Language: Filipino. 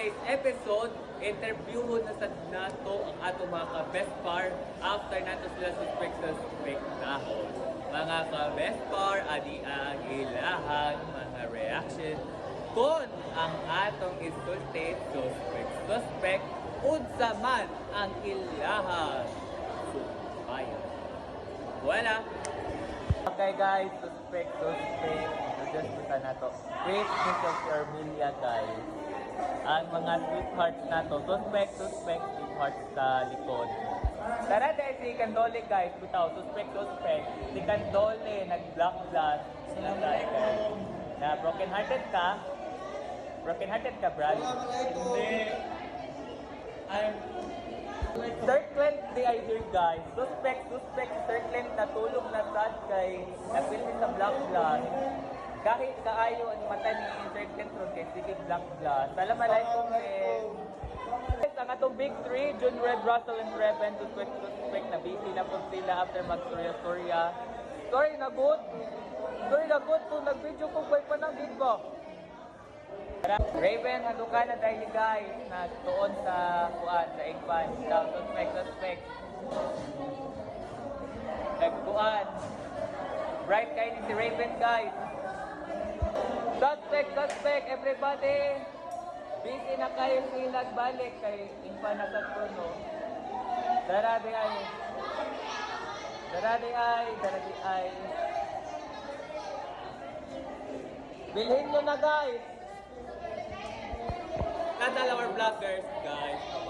today's episode, interviewon na sad nato ang ato mga ka-best par after nato sila sa suspect dahon. Mga ka-best par, adi ang ilahang mga reaction kon ang atong isulti suspect suspect unsa man ang ilahang subayan. Wala. Okay guys, suspect, suspect. Just na to. Great Miss of Ermilia guys. Ang mga sweethearts na to. Suspect, suspect, sweethearts sa likod. Tara dahil si Candole guys, bitaw, suspect, suspect. Si Candole, nag-black blast. Na guys. Na broken hearted ka. Broken hearted ka, Brad. Hindi. I'm Sir Clint, ay here guys. Suspect, suspect, si Sir Clint natulog na sad kay nagpilin sa Black Blast. Kahit kaayo ang mata ni Sir Sige Black Blast. Assalamualaikum eh. Guys, ang atong big three, June Red, Russell, and Reven, suspect, suspect, na busy na po sila after mag-storya-storya. Story na good. Story na good kung nag-video ko, kay panagin ko. Raven, hando ka na dahil guys na tuon sa kuan sa Egpan. Daw, suspect, suspect. Nagkuan. Bright kayo ni si Raven guys. Suspect, suspect, everybody. Busy na kayo sila balik kay Ingpan na sa turno. Daradi ay. Daradi ay, daradi ay. Bilhin nyo na guys. Our vloggers, guys.